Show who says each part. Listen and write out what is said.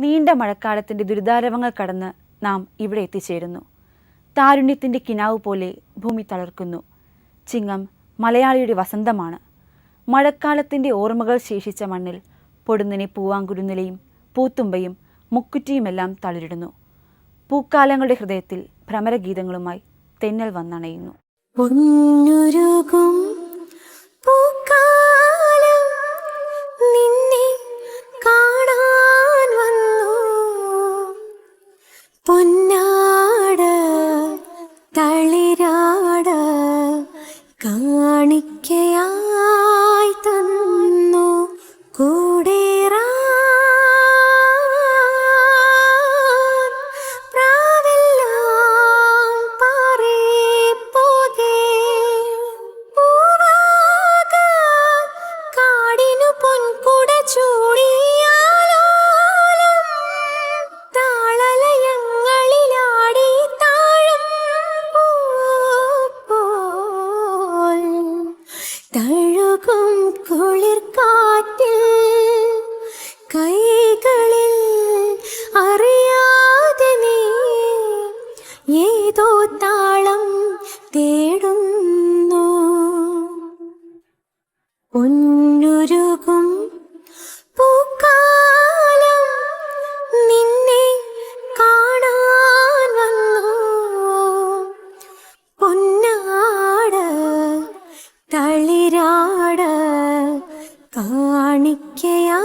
Speaker 1: നീണ്ട മഴക്കാലത്തിന്റെ ദുരിതാരവങ്ങൾ കടന്ന് നാം ഇവിടെ എത്തിച്ചേരുന്നു. താരുണ്യത്തിന്റെ കിനാവ് പോലെ ഭൂമി തളർക്കുന്നു. ചിങ്ങം മലയാളിയുടെ വസന്തമാണ്. മഴക്കാലത്തിന്റെ ഓർമ്മകൾ ശേഷിച്ച മണ്ണിൽ പൊടുന്നിനെ പൂവാങ്കുരുന്നിലയും പൂത്തുമ്പയും മുക്കുറ്റിയുമെല്ലാം തളിരിടുന്നു. പൂക്കാലങ്ങളുടെ ഹൃദയത്തിൽ ഭ്രമരഗീതങ്ങളുമായി തെന്നൽ വന്നണയുന്നു.
Speaker 2: പൊന്നുരുകും ഒഴുകും കുളിർക്കാറ്റിൽ കൈകളിൽ അറിയാതെ നീ ഏതോ താളം തേടുന്നു. പൊന്നുരുകും പൂക്കാലം നിന്നെ കാണാൻ വന്നു. പൊന്നാട് തള്ളി നീരാട് കാണിക്കയാ